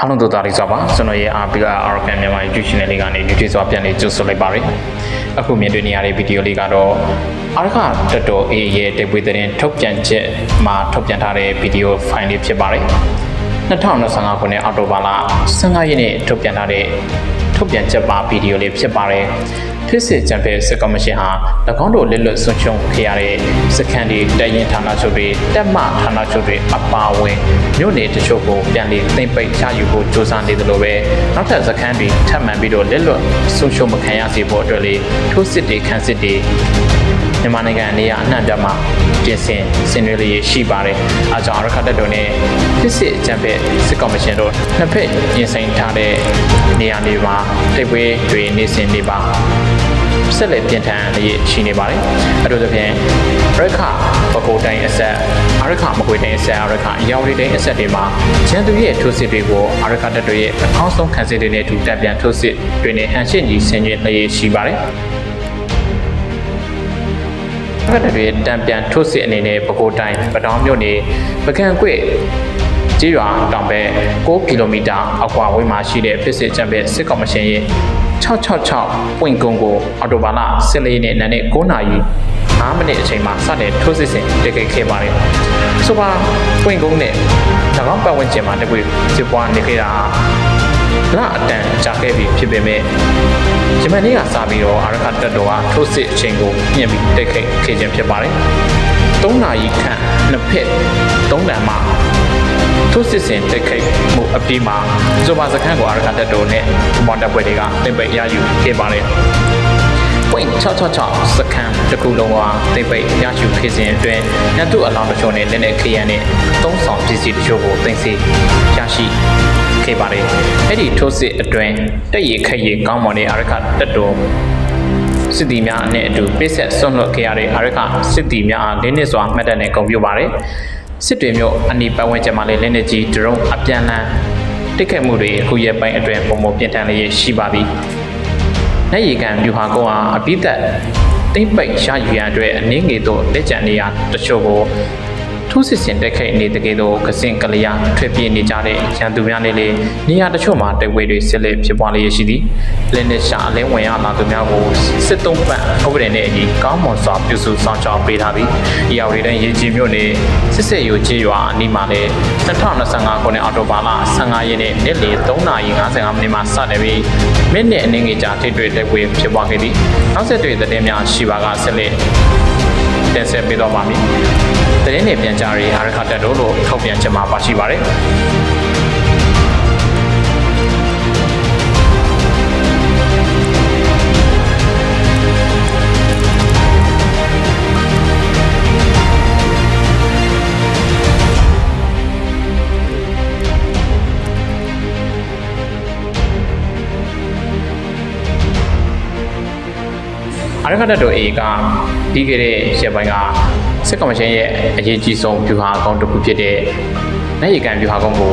အားလုံးတို့သားလေးစွာပါကျွန်တော်ရဲ့ RPR Arkan မြန်မာ YouTube channel လေးကနေ YouTube စွာပြန်လေးကြိုဆိုလိုက်ပါရစေအခုမြင်တွေ့နေရတဲ့ဗီဒီယိုလေးကတော့အာရခတတော် A ရဲ့တေပွေတဲ့ထုတ်ပြန်ချက်မှာထုတ်ပြန်ထားတဲ့ဗီဒီယိုဖိုင်လေးဖြစ်ပါတယ်2025ခုနှစ်အောက်တိုဘာလ15ရက်နေ့ထုတ်ပြန်ထားတဲ့ထုတ်ပြန်ချက်ပါဗီဒီယိုလေးဖြစ်ပါတယ် ဖြစ်စစ်ချန်ပီယံစစ်ကော်မရှင်ဟာ၎င်းတို့လက်လွတ်ဆွန့်ချုံခဲ့ရတဲ့စခန်းတွေတရင်ဌာနချုပ်တွေတက်မဌာနချုပ်တွေအပါအဝင်မြို့နယ်တချို့ကိုပြန်လည်သိမ့်ပိတ်ချယူဖို့စ조사နေတယ်လို့ပဲနောက်ထပ်စခန်းတွေထပ်မံပြီးတော့လက်လွတ်ဆွန့်ချုံမခံရစေဖို့အတွက်လေထိုးစစ်တွေခန်းစစ်တွေမြန်မာနိုင်ငံအနေနဲ့အနှံ့ပြမှာပြင်ဆင်ဆင်နွှဲလေးရှိပါတယ်။အားကြောင့်အရခတ်တပ်တော်နဲ့ဖြစ်စစ်အကြံဖက်စစ်ကော်မရှင်တို့နှစ်ဖက်ပြင်ဆင်ထားတဲ့နေရာတွေမှာတိတ်ပွဲတွေနေစဉ်နေပါ ဆက်လက်ပြင်ထန်လေးရှိနေပါတယ်။အဲဒါဆိုဖြင့်ရခပကိုတိုင်းအဆက်အရခမကွေတိုင်းအဆက်အရခရောင်ရီတိုင်းအဆက်တွေမှာကျန်သူရဲ့ထိုးစစ်တွေကိုအရခတပ်တော်ရဲ့အကောင်းဆုံးခံစစ်တွေနဲ့အတူတပ်ပြန်ထိုးစစ်တွေနဲ့ဟန်ရှင်းကြီးဆင်ကျင်လေးရှိပါတယ်။ဖက်တွေတံပြန်ထုတ်စစ်အနေနဲ့ပဲခူးတိုင်းပတောင်းမြို့နယ်ပကံကွေ့ ကြေးရွာတောင်ဘက်6ကီလိုမီတာအကွာဝေးမှာရှိတဲ့ဖြစ်စစ်ချံပဲစစ်ကော်မရှင်ရဲ့666ပွင့်ကုန်းကိုအော်တိုဘာလ14ရက်နေ့နံနက်9:00နာရီ5မိနစ်အချိန်မှာစတင်ထိုးစစ်ဆင်တိုက်ခိုက်ခဲ့ပါတယ်။ဆိုပါပွင့်ကုန်းနဲ့၎င်းပတ်ဝန်းကျင်မှာတပွေစစ်ပွားနေခဲ့တာလအတန်ကြာခဲ့ပြီဖြစ်ပေမဲ့ဂျမန်နေ့ကစပြီးတော့အာရခတက်တော်ကထိုးစစ်အချိန်ကိုမြင့်ပြီးတိုက်ခိုက်ခဲ့ခြင်းဖြစ်ပါတယ်။၃နာရီခန့်နှစ်ဖက်၃တန်မှ ထိုးစစ်ဆင်တိုက်ခိုက်မှုအပြီးမှာဇိုဘာစခန်းကိုအာရခတက်တော်နဲ့မော်တပ်ပွဲတွေကတင်ပိတ်ရယူခဲ့ပါတယ်။ point 666စကန်တစ်ခုလုံးကတိတ်ပိတ်ရရှိခဲ့စဉ်အတွင်းညတုအလောင်းတချို့နဲ့လက်နက်ခရမ်းနဲ့သုံးဆောင်ပစ္စည်းတချို့ကိုတင်စီရရှိခဲ့ပါတယ်။အဲ့ဒီထိုးစစ်အတွင်းတက်ရခက်ရကောင်းမွန်တဲ့အာရခတက်တော်စစ်တီများနဲ့အတူပိတ်ဆက်ဆွန့်လွတ်ခဲ့ရတဲ့အာရခစစ်တီများအားလင်းနစ်စွာမှတ်တမ်းနဲ့ဂုဏ်ပြုပါတယ်။ စစ်တွေမျိုးအနီးပတ်ဝန်းကျင်မှာလည်းလက်နက်ကြီးဒရုန်းအပြန်လန်းတိတ်ခတ်မှုတွေအခုရက်ပိုင်းအတွင်းပုံမပြင်းထန်လျက်ရှိပါသည်။နိုင်ရီကန်မြူဟာကုန်းဟာအပိသက်တိမ့်ပိတ်ရယူရန်အတွက်အနည်းငယ်သို့လက်ကျန်နေရတချို့ကို ထိုးစစ်ဆင်တက်ခိုက်နေတကယ်တော့ကစင်ကလျာထွက်ပြေးနေကြတဲ့ရန်သူများနဲ့လေနေရာတချို့မှာတိုက်ပွဲတွေဆက်လက်ဖြစ်ပွားလျက်ရှိသည်လက်နက်ရှာအလင်းဝင်ရလာသူများကိုစစ်တုံးပန့်ဥပဒေနဲ့အညီကောင်းမွန်စွာပြုစုဆောင်ရှောက်ပေးထားပြီးအရာတွေတိုင်းရည်ကြီးမြို့နယ်စစ်စစ်ရိုချေရွာအနီးမှာလည်း2025ခုနှစ်အောက်တိုဘာလ15ရက်နေ့နေ့လယ်3:55မိနစ်မှာစတင်ပြီးမိနစ်အနည်းငယ်ကြာထိတွေ့တိုက်ပွဲဖြစ်ပွားခဲ့သည်နောက်ဆက်တွဲသတင်းများရှိပါကဆက်လက် တင်ဆက်ပေးတော့ပါမည်။သတင်းတွေပြန်ကြားရေးအာရခတက်တို့လို့ထုတ်ပြန်ချက်မှာပါရှိပါတယ်။ ရခတ်တော် A ကပြီးခဲ့တဲ့ရက်ပိုင်းကစစ်ကောင်ရှင်ရဲ့အရေးကြီးဆုံးဗျူဟာအကောင့်တစ်ခုဖြစ်တဲ့နိုင်ရီကန်ဗျူဟာအကောင့်ကို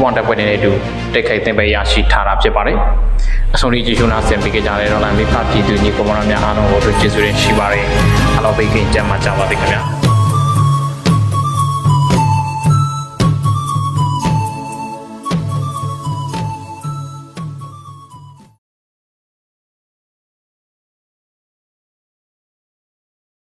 ဘုံတပ်ဖွဲ့တွေနဲ့အတူတိုက်ခိုက်တင်ပယ်ရရှိထားတာဖြစ်ပါတယ်။အဆုံးလေးကြည့်ရှုနာဆင်ပေးကြတဲ့ဒေါ်လာမိဖပြည်သူညီကောင်မများအားလုံးကိုတို့ကျေးဇူးတင်ရှိပါတယ်။အားလုံးဘေးကင်းကြမှာကြပါစေခင်ဗျာ။